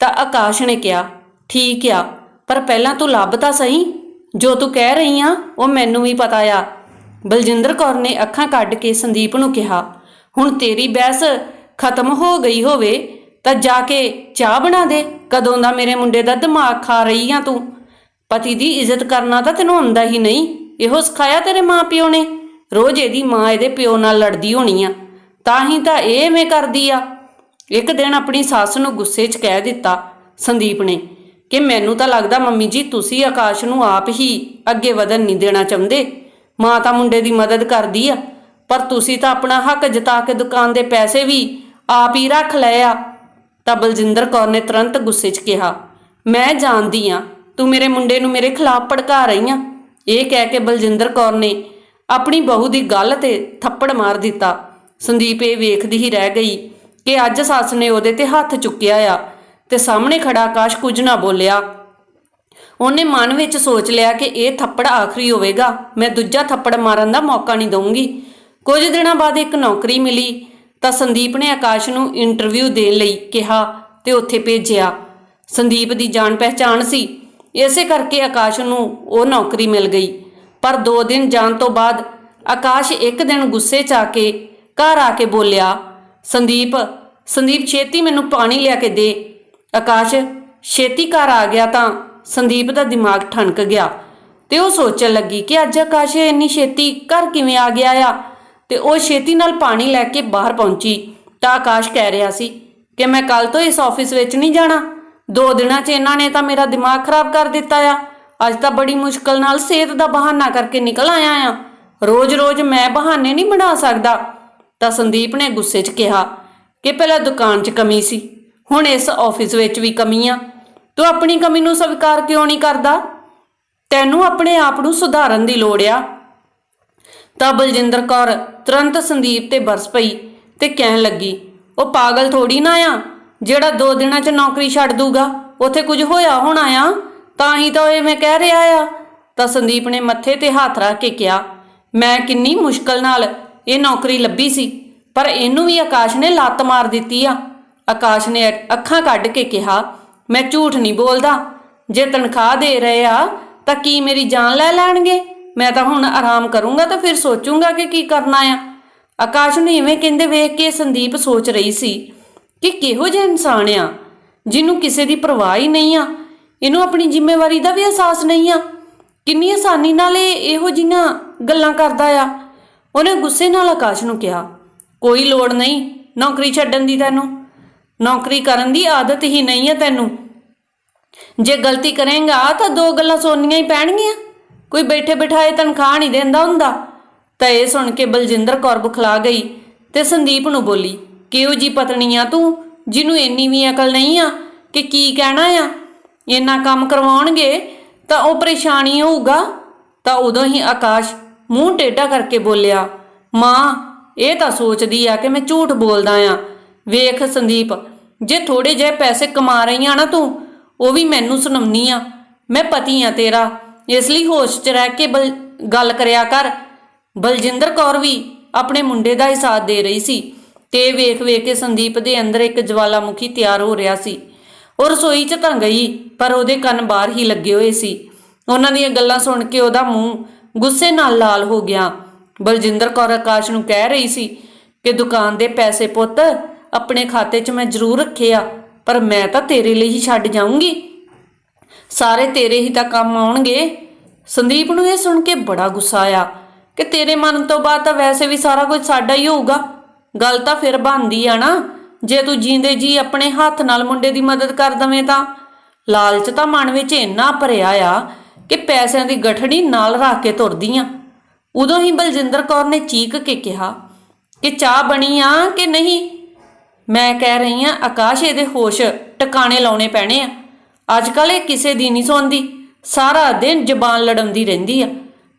ਤਾਂ ਆਕਾਸ਼ ਨੇ ਕਿਹਾ, ਠੀਕ ਆ, ਪਰ ਪਹਿਲਾਂ ਤੂੰ ਲੱਭ ਤਾਂ ਸਹੀ। ਜੋ ਤੂੰ ਕਹਿ ਰਹੀ ਆ, ਉਹ ਮੈਨੂੰ ਵੀ ਪਤਾ ਆ। ਬਲਜਿੰਦਰ ਕੌਰ ਨੇ ਅੱਖਾਂ ਕੱਢ ਕੇ ਸੰਦੀਪ ਨੂੰ ਕਿਹਾ, ਹੁਣ ਤੇਰੀ ਬਹਿਸ ਖਤਮ ਹੋ ਗਈ ਹੋਵੇ, ਤਾਂ ਜਾ ਕੇ ਚਾਹ ਬਣਾ ਦੇ। ਕਦੋਂ ਦਾ ਮੇਰੇ ਮੁੰਡੇ ਦਾ ਦਿਮਾਗ ਖਾ ਰਹੀ ਆ ਤੂੰ? ਪਤੀ ਦੀ ਇੱਜ਼ਤ ਕਰਨਾ ਤਾਂ ਤੈਨੂੰ ਆਉਂਦਾ ਹੀ ਨਹੀਂ। ਇਹੋ ਸਿਖਾਇਆ ਤੇਰੇ ਮਾਪਿਓ ਨੇ? ਰੋਜ਼ ਇਹਦੀ ਮਾਂ ਇਹਦੇ ਪਿਓ ਨਾਲ ਲੜਦੀ ਹੋਣੀ ਆ। ਤਾਂ ਹੀ ਤਾਂ ਇਹ ਐਵੇਂ ਕਰਦੀ ਆ। ਇੱਕ ਦਿਨ ਆਪਣੀ ਸੱਸ ਨੂੰ ਗੁੱਸੇ 'ਚ ਕਹਿ ਦਿੱਤਾ ਸੰਦੀਪ ਨੇ ਕਿ ਮੈਨੂੰ ਤਾਂ ਲੱਗਦਾ ਮੰਮੀ ਜੀ ਤੁਸੀਂ ਆਕਾਸ਼ ਨੂੰ ਆਪ ਹੀ ਅੱਗੇ ਵਧਣ ਨਹੀਂ ਦੇਣਾ ਚਾਹੁੰਦੇ। ਮਾਂ ਤਾਂ ਮੁੰਡੇ ਦੀ ਮਦਦ ਕਰਦੀ ਆ। ਪਰ ਤੁਸੀਂ ਤਾਂ ਆਪਣਾ ਹੱਕ ਜਤਾ ਕੇ ਦੁਕਾਨ ਦੇ ਪੈਸੇ ਵੀ ਆਪ ਹੀ ਰੱਖ ਲਏ ਆ। ਤਾਂ ਬਲਜਿੰਦਰ ਕੌਰ ਨੇ ਤੁਰੰਤ ਗੁੱਸੇ 'ਚ ਕਿਹਾ, ਮੈਂ ਜਾਣਦੀ ਆ, ਤੂੰ ਮੇਰੇ ਮੁੰਡੇ ਨੂੰ ਮੇਰੇ ਖਿਲਾਫ ਭੜਕਾ ਰਹੀ ਆ। ਇਹ ਕਹਿ ਕੇ ਬਲਜਿੰਦਰ ਕੌਰ ਨੇ ਆਪਣੀ ਬਹੂ ਦੀ ਗੱਲ ਤੇ ਥੱਪੜ ਮਾਰ ਦਿੱਤਾ। ਸੰਦੀਪ ਇਹ ਵੇਖਦੀ ਹੀ ਰਹਿ ਗਈ ਕਿ ਅੱਜ ਸੱਸ ਨੇ ਉਹਦੇ ਤੇ ਹੱਥ ਚੁੱਕਿਆ ਆ ਤੇ ਸਾਹਮਣੇ ਖੜਾ ਆਕਾਸ਼ ਕੁਝ ਨਾ ਬੋਲਿਆ। ਉਹਨੇ ਮਨ ਵਿੱਚ ਸੋਚ ਲਿਆ ਕਿ ਇਹ ਥੱਪੜ ਆਖਰੀ ਹੋਵੇਗਾ, ਮੈਂ ਦੂਜਾ ਥੱਪੜ ਮਾਰਨ ਦਾ ਮੌਕਾ ਨਹੀਂ ਦਊਂਗੀ। ਕੁਝ ਦਿਨਾਂ ਬਾਅਦ ਇੱਕ ਨੌਕਰੀ ਮਿਲੀ ਤਾਂ ਸੰਦੀਪ ਨੇ ਆਕਾਸ਼ ਨੂੰ ਇੰਟਰਵਿਊ ਦੇਣ ਲਈ ਕਿਹਾ ਤੇ ਉੱਥੇ ਭੇਜਿਆ। ਸੰਦੀਪ ਦੀ ਜਾਣ ਪਹਿਚਾਣ ਸੀ ਇਸੇ ਕਰਕੇ ਆਕਾਸ਼ ਨੂੰ ਉਹ ਨੌਕਰੀ ਮਿਲ ਗਈ। ਪਰ 2 ਦਿਨ ਜਾਣ ਤੋਂ ਬਾਅਦ ਆਕਾਸ਼ ਇੱਕ ਦਿਨ ਗੁੱਸੇ 'ਚ ਆ ਕੇ ਘਰ ਆ ਕੇ ਬੋਲਿਆ, ਸੰਦੀਪ ਸੰਦੀਪ, ਛੇਤੀ ਮੈਨੂੰ ਪਾਣੀ ਲਿਆ ਕੇ ਦੇ। ਆਕਾਸ਼, ਛੇਤੀ ਘਰ ਆ ਗਿਆ ਤਾਂ ਸੰਦੀਪ ਦਾ ਦਿਮਾਗ ਠਣਕ ਗਿਆ ਤੇ ਉਹ ਸੋਚਣ ਲੱਗੀ ਕਿ ਅੱਜ ਆਕਾਸ਼ ਇੰਨੀ ਛੇਤੀ ਘਰ ਕਿਵੇਂ ਆ ਗਿਆ ਆ ਤੇ ਉਹ ਛੇਤੀ ਨਾਲ ਪਾਣੀ ਲੈ ਕੇ ਬਾਹਰ ਪਹੁੰਚੀ। ਤਾਂ ਆਕਾਸ਼ ਕਹਿ ਰਿਹਾ ਸੀ ਕਿ ਮੈਂ ਕੱਲ ਤੋਂ ਇਸ ਆਫਿਸ ਵਿੱਚ ਨਹੀਂ ਜਾਣਾ। ਦੋ ਦਿਨਾਂ 'ਚ ਇਹਨਾਂ ਨੇ ਤਾਂ ਮੇਰਾ ਦਿਮਾਗ ਖਰਾਬ ਕਰ ਦਿੱਤਾ ਆ। ਅੱਜ ਤਾਂ ਬੜੀ ਮੁਸ਼ਕਲ ਨਾਲ ਸਿਹਤ ਦਾ ਬਹਾਨਾ ਕਰਕੇ ਨਿਕਲ ਆਇਆ ਆ। ਰੋਜ਼-ਰੋਜ਼ ਮੈਂ ਬਹਾਨੇ ਨਹੀਂ ਬਣਾ ਸਕਦਾ। ਤਾਂ ਸੰਦੀਪ ਨੇ ਗੁੱਸੇ 'ਚ ਕਿਹਾ ਕਿ ਪਹਿਲਾਂ ਦੁਕਾਨ 'ਚ ਕਮੀ ਸੀ। ਹੁਣ ਇਸ ਆਫਿਸ ਵਿੱਚ ਵੀ ਕਮੀ ਆ। ਤੂੰ ਆਪਣੀ ਕਮੀ ਨੂੰ ਸਵੀਕਾਰ ਕਿਉਂ ਨਹੀਂ ਕਰਦਾ? ਤੈਨੂੰ ਆਪਣੇ ਆਪ ਨੂੰ ਸੁਧਾਰਨ ਦੀ ਲੋੜ ਆ। ਤਾਂ ਬਲਜਿੰਦਰ ਕੌਰ ਤੁਰੰਤ ਸੰਦੀਪ ਤੇ ਬਰਸ ਪਈ ਤੇ ਕਹਿਣ ਲੱਗੀ, ਉਹ ਪਾਗਲ ਥੋੜੀ ਨਾ ਆ। ਜਿਹੜਾ ਦੋ ਦਿਨਾਂ 'ਚ ਨੌਕਰੀ ਛੱਡ ਦੂਗਾ, ਉੱਥੇ ਕੁਝ ਹੋਇਆ ਹੋਣਾ ਆ? ਤਾਂ ਹੀ ਤਾਂ ਇਹ ਮੈਂ ਕਹਿ ਰਿਹਾ ਆ। ਤਾਂ ਸੰਦੀਪ ਨੇ ਮੱਥੇ ਤੇ ਹੱਥ ਰੱਖ ਕੇ ਕਿਹਾ, ਮੈਂ ਕਿੰਨੀ ਮੁਸ਼ਕਲ ਨਾਲ ਇਹ ਨੌਕਰੀ ਲੱਭੀ ਸੀ, ਪਰ ਇਹਨੂੰ ਵੀ ਆਕਾਸ਼ ਨੇ ਲੱਤ ਮਾਰ ਦਿੱਤੀ ਆ। ਆਕਾਸ਼ ਨੇ ਅੱਖਾਂ ਕੱਢ ਕੇ ਕਿਹਾ, ਮੈਂ ਝੂਠ ਨਹੀਂ ਬੋਲਦਾ। ਜੇ ਤਨਖਾਹ ਦੇ ਰਹੇ ਆ, ਤਾਂ ਕੀ ਮੇਰੀ ਜਾਨ ਲੈ ਲੈਣਗੇ? ਮੈਂ ਤਾਂ ਹੁਣ ਆਰਾਮ ਕਰੂੰਗਾ ਤਾਂ ਫਿਰ ਸੋਚੂੰਗਾ ਕਿ ਕੀ ਕਰਨਾ ਆ। ਆਕਾਸ਼ ਨੂੰ ਇਵੇਂ ਕਹਿੰਦੇ ਵੇਖ ਕੇ ਸੰਦੀਪ ਸੋਚ ਰਹੀ ਸੀ ਕਿ ਕਿਹੋ ਜਿਹਾ ਇਨਸਾਨ ਆ, ਜਿਹਨੂੰ ਕਿਸੇ ਦੀ ਪਰਵਾਹ ਹੀ ਨਹੀਂ ਆ, ਇਹਨੂੰ ਆਪਣੀ ਜ਼ਿੰਮੇਵਾਰੀ ਦਾ ਵੀ ਅਹਿਸਾਸ ਨਹੀਂ ਆ। ਕਿੰਨੀ ਆਸਾਨੀ ਨਾਲ ਇਹ ਇਹੋ ਜਿਹੀਆਂ ਗੱਲਾਂ ਕਰਦਾ ਆ। ਉਹਨੇ ਗੁੱਸੇ ਨਾਲ ਆਕਾਸ਼ ਨੂੰ ਕਿਹਾ, ਕੋਈ ਲੋੜ ਨਹੀਂ, ਨੌਕਰੀ ਛੱਡਣ ਦੀ ਤੈਨੂੰ। ਨੌਕਰੀ ਕਰਨ ਦੀ ਆਦਤ ਹੀ ਨਹੀਂ ਹੈ ਤੈਨੂੰ। ਜੇ ਗਲਤੀ ਕਰੇਂਗਾ ਤਾਂ ਦੋ ਗੱਲਾਂ ਸੁਣਨੀਆਂ ਹੀ ਪੈਣਗੀਆਂ। ਕੋਈ ਬੈਠੇ ਬਿਠਾਏ ਤਨਖਾਹ ਨਹੀਂ ਦਿੰਦਾ ਹੁੰਦਾ। ਤਾਂ ਇਹ ਸੁਣ ਕੇ ਬਲਜਿੰਦਰ ਕੌਰ ਬੁਖਲਾ ਗਈ ਤੇ ਸੰਦੀਪ ਨੂੰ ਬੋਲੀ ਕਿਉਂ ਜੀ ਪਤਨੀ ਆ ਤੂੰ? ਜਿਹਨੂੰ ਇੰਨੀ ਵੀ ਅਕਲ ਨਹੀਂ ਆ ਕਿ ਕੀ ਕਹਿਣਾ ਆ? ਇੰਨਾ ਕੰਮ ਕਰਵਾਉਣਗੇ ਤਾਂ ਉਹ ਪਰੇਸ਼ਾਨੀ ਹੋਊਗਾ। ਤਾਂ ਉਦੋਂ ਹੀ ਆਕਾਸ਼ ਮੂੰਹ ਟੇਢਾ ਕਰਕੇ ਬੋਲਿਆ, ਮਾਂ, ਇਹ ਤਾਂ ਸੋਚਦੀ ਆ ਕਿ ਮੈਂ ਝੂਠ ਬੋਲਦਾ ਆ। ਵੇਖ ਸੰਦੀਪ, ਜੇ ਥੋੜੇ ਜਿਹੇ ਪੈਸੇ ਕਮਾ ਰਹੀ ਆ ਨਾ ਤੂੰ, ਉਹ ਵੀ ਮੈਨੂੰ ਸੁਣਾਉਣੀ ਆ। ਮੈਂ ਪਤੀ ਆ ਤੇਰਾ, ਇਸ ਲਈ ਹੋਸ਼ 'ਚ ਰਹਿ ਕੇ ਬਲ- ਗੱਲ ਕਰਿਆ ਕਰ। ਬਲਜਿੰਦਰ ਕੌਰ ਵੀ ਆਪਣੇ ਮੁੰਡੇ ਦਾ ਹੀ ਸਾਥ ਦੇ ਰਹੀ ਸੀ। ਤੇ ਵੇਖ ਵੇਖ ਕੇ ਸੰਦੀਪ ਦੇ ਅੰਦਰ ਇੱਕ ਜਵਾਲਾਮੁਖੀ ਤਿਆਰ ਹੋ ਰਿਹਾ ਸੀ। ਉਹ ਰਸੋਈ 'ਚ ਤਾਂ ਗਈ, ਪਰ ਉਹਦੇ ਕੰਨ ਬਾਹਰ ਹੀ ਲੱਗੇ ਹੋਏ ਸੀ। ਉਹਨਾਂ ਦੀਆਂ ਗੱਲਾਂ ਸੁਣ ਕੇ ਉਹਦਾ ਮੂੰਹ ਗੁੱਸੇ ਨਾਲ ਲਾਲ ਹੋ ਗਿਆ। ਬਲਜਿੰਦਰ ਕੌਰ ਆਕਾਸ਼ ਨੂੰ ਕਹਿ ਰਹੀ ਸੀ ਕਿ ਦੁਕਾਨ ਦੇ ਪੈਸੇ ਪੁੱਤ, ਆਪਣੇ ਖਾਤੇ 'ਚ ਮੈਂ ਜ਼ਰੂਰ ਰੱਖੇ ਆ, ਪਰ ਮੈਂ ਤਾਂ ਤੇਰੇ ਲਈ ਹੀ ਛੱਡ ਜਾਊਂਗੀ। ਸਾਰੇ ਤੇਰੇ ਹੀ ਤਾਂ ਕੰਮ ਆਉਣਗੇ। ਸੰਦੀਪ ਨੂੰ ਇਹ ਸੁਣ ਕੇ ਬੜਾ ਗੁੱਸਾ ਆਇਆ ਕਿ ਤੇਰੇ ਮਨ ਤੋਂ ਬਾਅਦ ਤਾਂ ਵੈਸੇ ਵੀ ਸਾਰਾ ਕੁਝ ਸਾਡਾ ਹੀ ਹੋਊਗਾ। ਗੱਲ ਤਾਂ ਫਿਰ ਬਣਦੀ ਆ ਨਾ। ਜੇ ਤੂੰ ਜੀਂਦੇ ਜੀ ਆਪਣੇ ਹੱਥ ਨਾਲ ਮੁੰਡੇ ਦੀ ਮਦਦ ਕਰ ਦਵੇਂ ਤਾਂ। ਲਾਲਚ ਤਾਂ ਮਨ ਵਿੱਚ ਇੰਨਾ ਭਰਿਆ ਆ ਕਿ ਪੈਸਿਆਂ ਦੀ ਗਠੜੀ ਨਾਲ ਰੱਖ ਕੇ ਤੁਰਦੀ ਆ। ਉਦੋਂ ਹੀ ਬਲਜਿੰਦਰ ਕੌਰ ਨੇ ਚੀਕ ਕੇ ਕਿਹਾ, ਕਿ ਚਾਹ ਬਣੀ ਆ ਕਿ ਨਹੀਂ? ਮੈਂ ਕਹਿ ਰਹੀ ਆ, ਆਕਾਸ਼, ਇਹਦੇ ਹੋਸ਼ ਟਿਕਾਣੇ ਲਾਉਣੇ ਪੈਣੇ ਆ। ਅੱਜ ਕੱਲ ਇਹ ਕਿਸੇ ਦੀ ਨਹੀਂ ਸੁਣਦੀ ਸਾਰਾ ਦਿਨ ਜ਼ਬਾਨ ਲੜਾਉਂਦੀ ਰਹਿੰਦੀ ਆ।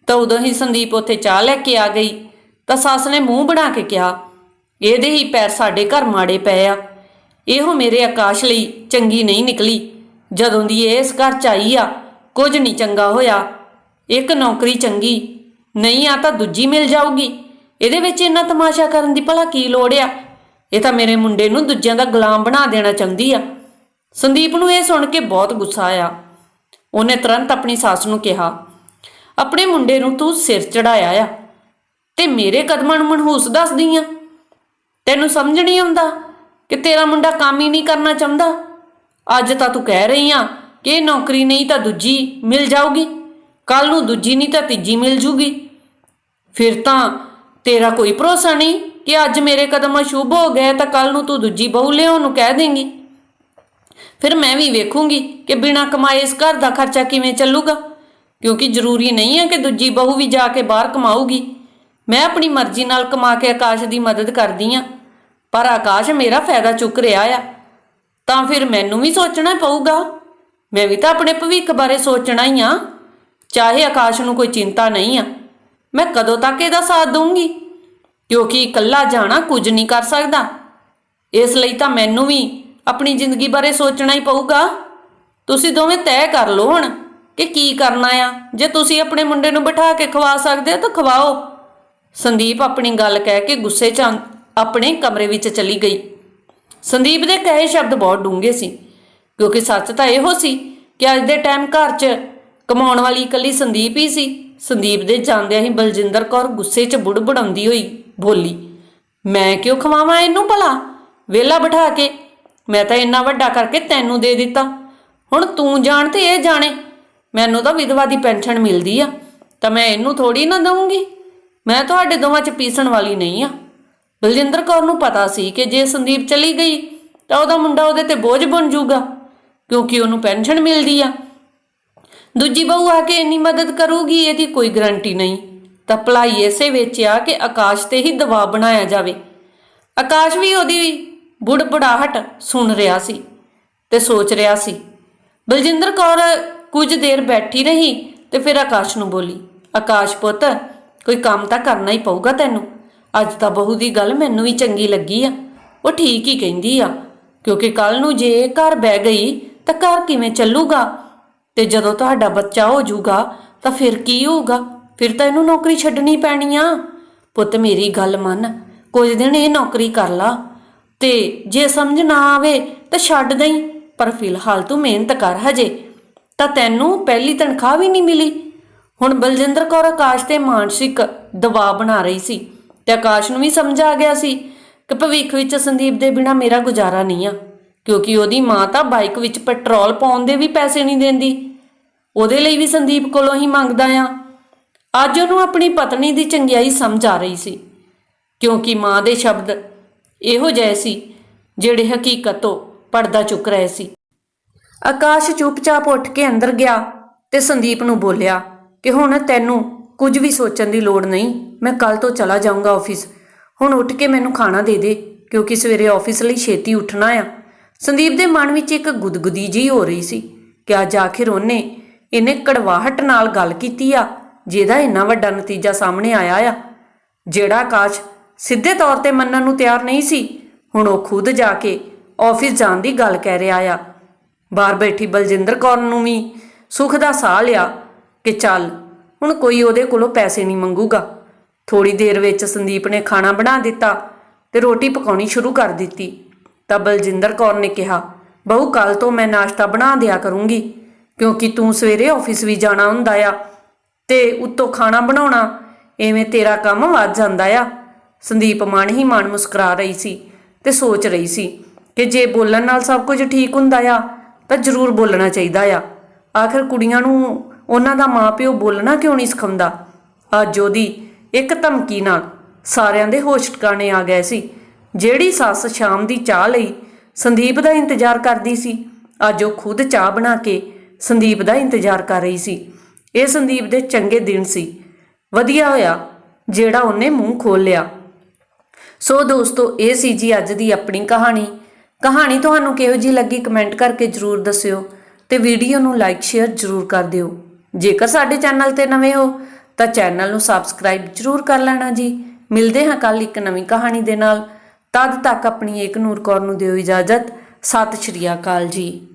ਤਾਂ ਉਦੋਂ ਹੀ ਸੰਦੀਪ ਉੱਥੇ ਚਾਹ ਲੈ ਕੇ ਆ ਗਈ। ਤਾਂ ਸੱਸ ਨੇ ਮੂੰਹ ਬਣਾ ਕੇ ਕਿਹਾ ਇਹਦੇ ਹੀ ਪੈਰ ਸਾਡੇ ਘਰ ਮਾੜੇ ਪਏ ਆ। ਇਹੋ ਮੇਰੇ ਆਕਾਸ਼ ਲਈ ਚੰਗੀ ਨਹੀਂ ਨਿਕਲੀ। ਜਦੋਂ ਦੀ ਇਹ ਇਸ ਘਰ ਚ ਆਈ ਆ, ਕੁਝ ਨਹੀਂ ਚੰਗਾ ਹੋਇਆ। ਇੱਕ ਨੌਕਰੀ ਚੰਗੀ, ਨਹੀਂ ਆ ਤਾਂ ਦੂਜੀ ਮਿਲ ਜਾਊਗੀ। ਇਹਦੇ ਵਿੱਚ ਇੰਨਾ ਤਮਾਸ਼ਾ ਕਰਨ ਦੀ ਭਲਾ ਕੀ ਲੋੜ ਆ? ਇਹ ਤਾਂ ਮੇਰੇ ਮੁੰਡੇ ਨੂੰ ਦੂਜਿਆਂ ਦਾ ਗੁਲਾਮ ਬਣਾ ਦੇਣਾ ਚਾਹੁੰਦੀ ਆ। ਸੰਦੀਪ ਨੂੰ ਇਹ ਸੁਣ ਕੇ ਬਹੁਤ ਗੁੱਸਾ ਆਇਆ। ਉਹਨੇ ਤੁਰੰਤ ਆਪਣੀ ਸੱਸ ਨੂੰ ਕਿਹਾ, ਆਪਣੇ ਮੁੰਡੇ ਨੂੰ ਤੂੰ ਸਿਰ ਚੜਾਇਆ ਆ ਤੇ ਮੇਰੇ ਕਦਮਾਂ ਨੂੰ ਮਨਹੂਸ ਦੱਸਦੀ ਆ। ਤੈਨੂੰ ਸਮਝ ਨਹੀਂ ਆਉਂਦਾ ਕਿ ਤੇਰਾ ਮੁੰਡਾ ਕੰਮ ਹੀ ਨਹੀਂ ਕਰਨਾ ਚਾਹੁੰਦਾ? ਅੱਜ ਤਾਂ ਤੂੰ ਕਹਿ ਰਹੀ ਆ ਕਿ ਨੌਕਰੀ ਨਹੀਂ ਤਾਂ ਦੂਜੀ ਮਿਲ ਜਾਊਗੀ। ਕੱਲ ਨੂੰ ਦੂਜੀ ਨਹੀਂ ਤਾਂ ਤੀਜੀ ਮਿਲ ਜੂਗੀ। ਫਿਰ ਤਾਂ ਤੇਰਾ ਕੋਈ ਭਰੋਸਾ ਨਹੀਂ ਕਿ ਅੱਜ ਮੇਰੇ ਕਦਮ ਅਸ਼ੁਭ ਹੋ ਗਏ ਤਾਂ ਕੱਲ ਨੂੰ ਤੂੰ ਦੂਜੀ ਬਹੂ ਲਿਆਉਣ ਨੂੰ ਕਹਿ ਦੇਂਗੀ। ਫਿਰ ਮੈਂ ਵੀ ਵੇਖੂੰਗੀ ਕਿ ਬਿਨਾਂ ਕਮਾਏ ਇਸ ਘਰ ਦਾ ਖਰਚਾ ਕਿਵੇਂ ਚੱਲੂਗਾ। ਕਿਉਂਕਿ ਜ਼ਰੂਰੀ ਨਹੀਂ ਹੈ ਕਿ ਦੂਜੀ ਬਹੂ ਵੀ ਜਾ ਕੇ ਬਾਹਰ ਕਮਾਊਗੀ। ਮੈਂ ਆਪਣੀ ਮਰਜ਼ੀ ਨਾਲ ਕਮਾ ਕੇ ਆਕਾਸ਼ ਦੀ ਮਦਦ ਕਰਦੀ ਆ, ਪਰ ਆਕਾਸ਼ ਮੇਰਾ ਫਾਇਦਾ ਚੁੱਕ ਰਿਹਾ ਆ। ਤਾਂ ਫਿਰ ਮੈਨੂੰ ਵੀ ਸੋਚਣਾ ਪਊਗਾ। ਮੈਂ ਵੀ ਤਾਂ ਆਪਣੇ ਭਵਿੱਖ ਬਾਰੇ ਸੋਚਣਾ ਹੀ ਆ, ਚਾਹੇ ਆਕਾਸ਼ ਨੂੰ ਕੋਈ ਚਿੰਤਾ ਨਹੀਂ ਆ। ਮੈਂ ਕਦੋਂ ਤੱਕ ਇਹਦਾ ਸਾਥ ਦਊਂਗੀ? ਕਿਉਂਕਿ ਇਕੱਲਾ ਜਾਣਾ ਕੁਝ ਨਹੀਂ ਕਰ ਸਕਦਾ। ਇਸ ਲਈ ਤਾਂ ਮੈਨੂੰ ਵੀ ਆਪਣੀ ਜ਼ਿੰਦਗੀ ਬਾਰੇ ਸੋਚਣਾ ਹੀ ਪਊਗਾ। ਤੁਸੀਂ ਦੋਵੇਂ ਤੈਅ ਕਰ ਲਓ ਹੁਣ ਕਿ ਕੀ ਕਰਨਾ ਆ। ਜੇ ਤੁਸੀਂ ਆਪਣੇ ਮੁੰਡੇ ਨੂੰ ਬਿਠਾ ਕੇ ਖਵਾ ਸਕਦੇ ਹੋ ਤਾਂ ਖਵਾਓ। ਸੰਦੀਪ ਆਪਣੀ ਗੱਲ ਕਹਿ ਕੇ ਗੁੱਸੇ 'ਚ ਆਪਣੇ ਕਮਰੇ ਵਿੱਚ ਚਲੀ ਗਈ। ਸੰਦੀਪ ਦੇ ਕਹੇ ਸ਼ਬਦ ਬਹੁਤ ਡੂੰਘੇ ਸੀ, ਕਿਉਂਕਿ ਸੱਚ ਤਾਂ ਇਹੋ ਸੀ ਕਿ ਅੱਜ ਦੇ ਟਾਈਮ ਘਰ 'ਚ ਕਮਾਉਣ ਵਾਲੀ ਇਕੱਲੀ ਸੰਦੀਪ ਹੀ ਸੀ। ਸੰਦੀਪ ਦੇ ਜਾਂਦਿਆਂ ਹੀ ਬਲਜਿੰਦਰ ਕੌਰ ਗੁੱਸੇ 'ਚ ਬੁੜਬੜਾਉਂਦੀ ਹੋਈ ਬੋਲੀ, ਮੈਂ ਕਿਉਂ ਖਵਾਵਾਂ ਇਹਨੂੰ ਭਲਾ? ਵੇਲਾ ਬਿਠਾ ਕੇ। ਮੈਂ ਤਾਂ ਇੰਨਾ ਵੱਡਾ ਕਰਕੇ ਤੈਨੂੰ ਦੇ ਦਿੱਤਾ। ਹੁਣ ਤੂੰ ਜਾਣ ਤੇ ਇਹ ਜਾਣੇ। ਮੈਨੂੰ ਤਾਂ ਵਿਧਵਾ ਦੀ ਪੈਨਸ਼ਨ ਮਿਲਦੀ ਆ, ਤਾਂ ਮੈਂ ਇਹਨੂੰ ਥੋੜੀ ਨਾ ਦਊਂਗੀ। ਮੈਂ ਤੁਹਾਡੇ ਦੋਵਾਂ 'ਚ ਪੀਸਣ ਵਾਲੀ ਨਹੀਂ ਆ। ਬਲਜਿੰਦਰ ਕੌਰ ਨੂੰ ਪਤਾ ਸੀ ਕਿ ਜੇ ਸੰਦੀਪ ਚਲੀ ਗਈ, ਤਾਂ ਉਹਦਾ ਮੁੰਡਾ ਉਹਦੇ ਤੇ ਬੋਝ ਬਣ ਜਾਊਗਾ, ਕਿਉਂਕਿ ਉਹਨੂੰ ਪੈਨਸ਼ਨ ਮਿਲਦੀ ਆ। ਦੂਜੀ ਬਹੂ ਆ ਕੇ ਇੰਨੀ ਮਦਦ ਕਰੂਗੀ, ਇਹਦੀ ਕੋਈ ਗਰੰਟੀ ਨਹੀਂ। ਤਾਂ ਭਲਾਈ ਇਸੇ ਵਿੱਚ ਆ ਕਿ ਆਕਾਸ਼ ਤੇ ਹੀ ਦਬਾਅ ਬਣਾਇਆ ਜਾਵੇ। ਆਕਾਸ਼ ਵੀ ਉਹਦੀ ਬੁੜਬੁੜਾਹਟ ਸੁਣ ਰਿਹਾ ਸੀ ਤੇ ਸੋਚ ਰਿਹਾ ਸੀ। ਬਲਜਿੰਦਰ ਕੌਰ ਕੁਝ ਦੇਰ ਬੈਠੀ ਰਹੀ ਤੇ ਫਿਰ ਆਕਾਸ਼ ਨੂੰ ਬੋਲੀ, ਆਕਾਸ਼ ਪੁੱਤ ਕੋਈ ਕੰਮ ਤਾਂ ਕਰਨਾ ਹੀ ਪਊਗਾ ਤੈਨੂੰ। ਅੱਜ ਤਾਂ ਬਹੂ ਦੀ ਗੱਲ ਮੈਨੂੰ ਵੀ ਚੰਗੀ ਲੱਗੀ ਆ। ਉਹ ਠੀਕ ਹੀ ਕਹਿੰਦੀ ਆ, ਕਿਉਂਕਿ ਕੱਲ ਨੂੰ ਜੇ ਘਰ ਬਹਿ ਗਈ, ਤਾਂ ਘਰ ਕਿਵੇਂ ਚੱਲੂਗਾ? ਤੇ ਜਦੋਂ ਤੁਹਾਡਾ ਬੱਚਾ ਹੋ ਜਾਊਗਾ, ਤਾਂ ਫਿਰ ਕੀ ਹੋਊਗਾ? ਫਿਰ ਤਾਂ ਇਹਨੂੰ ਨੌਕਰੀ ਛੱਡਣੀ ਪੈਣੀ ਆ। ਪੁੱਤ ਮੇਰੀ ਗੱਲ ਮੰਨ, ਕੁਝ ਦਿਨ ਇਹ ਨੌਕਰੀ ਕਰ ਲਾ। ਤੇ ਜੇ ਸਮਝ ਨਾ ਆਵੇ, ਤਾਂ ਛੱਡ ਦੇਈ। ਪਰ ਫਿਲਹਾਲ ਤੂੰ ਮਿਹਨਤ ਕਰ ਹਜੇ। ਤਾਂ ਤੈਨੂੰ ਪਹਿਲੀ ਤਨਖਾਹ ਵੀ ਨਹੀਂ ਮਿਲੀ। ਹੁਣ ਬਲਜਿੰਦਰ ਕੌਰ ਆਕਾਸ਼ ਤੇ ਮਾਨਸਿਕ ਦਬਾਅ ਬਣਾ ਰਹੀ ਸੀ ਤੇ ਆਕਾਸ਼ ਨੂੰ ਵੀ ਸਮਝ ਆ ਗਿਆ ਸੀ ਕਿ ਭਵਿੱਖ ਵਿੱਚ ਸੰਦੀਪ ਦੇ ਬਿਨਾ ਮੇਰਾ ਗੁਜ਼ਾਰਾ ਨਹੀਂ ਆ, ਕਿਉਂਕਿ ਉਹਦੀ ਮਾਂ ਤਾਂ ਬਾਈਕ ਵਿੱਚ ਪੈਟਰੋਲ ਪਾਉਣ ਦੇ ਵੀ ਪੈਸੇ ਨਹੀਂ ਦਿੰਦੀ। ਉਹਦੇ ਲਈ ਵੀ ਸੰਦੀਪ ਕੋਲੋਂ ਹੀ ਮੰਗਦਾ ਆ। ਅੱਜ ਉਹਨੂੰ ਆਪਣੀ ਪਤਨੀ ਦੀ ਚੰਗਿਆਈ ਸਮਝ ਆ ਰਹੀ ਸੀ, ਕਿਉਂਕਿ ਮਾਂ ਦੇ ਸ਼ਬਦ ਇਹੋ ਜਿਹੇ ਸੀ ਜਿਹੜੇ ਹਕੀਕਤ ਤੋਂ ਪਰਦਾ ਚੁੱਕ ਰਹੇ ਸੀ। ਆਕਾਸ਼ ਚੁੱਪਚਾਪ ਉੱਠ ਕੇ ਅੰਦਰ ਗਿਆ ਤੇ ਸੰਦੀਪ ਨੂੰ ਬੋਲਿਆ ਕਿ ਹੁਣ ਤੈਨੂੰ ਕੁਝ ਵੀ ਸੋਚਣ ਦੀ ਲੋੜ ਨਹੀਂ, ਮੈਂ ਕੱਲ ਤੋਂ ਚਲਾ ਜਾਊਂਗਾ ਆਫਿਸ। ਹੁਣ ਉੱਠ ਕੇ ਮੈਨੂੰ ਖਾਣਾ ਦੇ ਦੇ, ਕਿਉਂਕਿ ਸਵੇਰੇ ਆਫਿਸ ਲਈ ਛੇਤੀ ਉੱਠਣਾ ਆ। ਸੰਦੀਪ ਦੇ ਮਨ ਵਿੱਚ ਇੱਕ ਗੁਦਗੁਦੀ ਜੀ ਹੋ ਰਹੀ ਸੀ ਕਿ ਅੱਜ ਆਖਿਰ ਉਹਨੇ ਇਹਨੇ ਕੜਵਾਹਟ ਨਾਲ ਗੱਲ ਕੀਤੀ ਆ, ਜਿਹਦਾ ਇੰਨਾ ਵੱਡਾ ਨਤੀਜਾ ਸਾਹਮਣੇ ਆਇਆ ਆ। ਜਿਹੜਾ ਆਕਾਸ਼ ਸਿੱਧੇ ਤੌਰ ਤੇ ਮੰਨਣ ਨੂੰ ਤਿਆਰ ਨਹੀਂ ਸੀ, ਹੁਣ ਉਹ ਖੁਦ ਜਾ ਕੇ ਆਫਿਸ ਜਾਣ ਦੀ ਗੱਲ ਕਹਿ ਰਿਹਾ ਆ। ਬਾਹਰ ਬੈਠੀ ਬਲਜਿੰਦਰ ਕੌਰ ਨੂੰ ਵੀ ਸੁੱਖ ਦਾ ਸਾਹ ਲਿਆ। ਕਿ ਚੱਲ, ਹੁਣ ਕੋਈ ਉਹਦੇ ਕੋਲੋਂ ਪੈਸੇ ਨਹੀਂ ਮੰਗੂਗਾ। ਥੋੜੀ ਦੇਰ ਵਿੱਚ ਸੰਦੀਪ ਨੇ ਖਾਣਾ ਬਣਾ ਦਿੱਤਾ ਤੇ ਰੋਟੀ ਪਕਾਉਣੀ ਸ਼ੁਰੂ ਕਰ ਦਿੱਤੀ। ਤਾਂ ਬਲਜਿੰਦਰ ਕੌਰ ਨੇ ਕਿਹਾ, ਬਹੁ ਕੱਲ ਤੋਂ ਮੈਂ ਨਾਸ਼ਤਾ ਬਣਾ ਦਿਆ ਕਰੂੰਗੀ, ਕਿਉਂਕਿ ਤੂੰ ਸਵੇਰੇ ਆਫਿਸ ਵੀ ਜਾਣਾ ਹੁੰਦਾ ਆ ਤੇ ਉੱਤੋਂ ਖਾਣਾ ਬਣਾਉਣਾ ਐਵੇਂ ਤੇਰਾ ਕੰਮ ਵੱਧ ਜਾਂਦਾ ਆ। ਸੰਦੀਪ ਮਨ ਹੀ ਮਨ ਮੁਸਕਰਾ ਰਹੀ ਸੀ ਤੇ ਸੋਚ ਰਹੀ ਸੀ ਕਿ ਜੇ ਬੋਲਣ ਨਾਲ ਸਭ ਕੁਝ ਠੀਕ ਹੁੰਦਾ ਆ, ਤਾਂ ਜ਼ਰੂਰ ਬੋਲਣਾ ਚਾਹੀਦਾ ਆ। ਆਖਰ ਕੁੜੀਆਂ ਨੂੰ ਉਹਨਾਂ ਦਾ ਮਾਪਿਓ ਬੋਲਣਾ ਕਿਉਂ ਨਹੀਂ ਸਿਖਾਉਂਦਾ? ਅੱਜ ਉਹਦੀ ਇੱਕ ਧਮਕੀ ਨਾਲ ਸਾਰਿਆਂ ਦੇ ਹੋਸ਼ ਟਿਕਾਣੇ ਆ ਗਏ ਸੀ। ਜਿਹੜੀ ਸੱਸ ਸ਼ਾਮ ਦੀ ਚਾਹ ਲਈ ਸੰਦੀਪ ਦਾ ਇੰਤਜ਼ਾਰ ਕਰਦੀ ਸੀ, ਅੱਜ ਉਹ ਖੁਦ ਚਾਹ ਬਣਾ ਕੇ ਸੰਦੀਪ ਦਾ ਇੰਤਜ਼ਾਰ ਕਰ ਰਹੀ ਸੀ। ਇਹ ਸੰਦੀਪ ਦੇ ਚੰਗੇ ਦਿਨ ਸੀ। ਵਧੀਆ ਹੋਇਆ, ਜਿਹੜਾ ਉਹਨੇ ਮੂੰਹ ਖੋਲ ਲਿਆ। ਸੋ ਦੋਸਤੋ, ਇਹ ਸੀ ਜੀ ਅੱਜ ਦੀ ਆਪਣੀ ਕਹਾਣੀ। ਕਹਾਣੀ ਤੁਹਾਨੂੰ ਕਿਹੋ ਜੀ ਲੱਗੀ ਕਮੈਂਟ ਕਰਕੇ ਜਰੂਰ ਦੱਸਿਓ ਤੇ ਵੀਡੀਓ ਨੂੰ ਲਾਈਕ, ਸ਼ੇਅਰ ਜ਼ਰੂਰ ਕਰ ਦਿਓ। ਜੇਕਰ ਸਾਡੇ ਚੈਨਲ ਤੇ ਨਵੇਂ ਹੋ, ਤਾਂ ਚੈਨਲ ਨੂੰ ਸਬਸਕ੍ਰਾਈਬ ਜ਼ਰੂਰ ਕਰ ਲੈਣਾ ਜੀ। ਮਿਲਦੇ ਹਾਂ ਕੱਲ ਇੱਕ ਨਵੀਂ ਕਹਾਣੀ ਦੇ ਨਾਲ। ਤਦ ਤੱਕ ਆਪਣੀ ਏਕ ਨੂਰ ਕੌਰ ਨੂੰ ਦਿਓ ਇਜਾਜ਼ਤ। ਸਤਿ ਸ਼੍ਰੀ ਅਕਾਲ ਜੀ।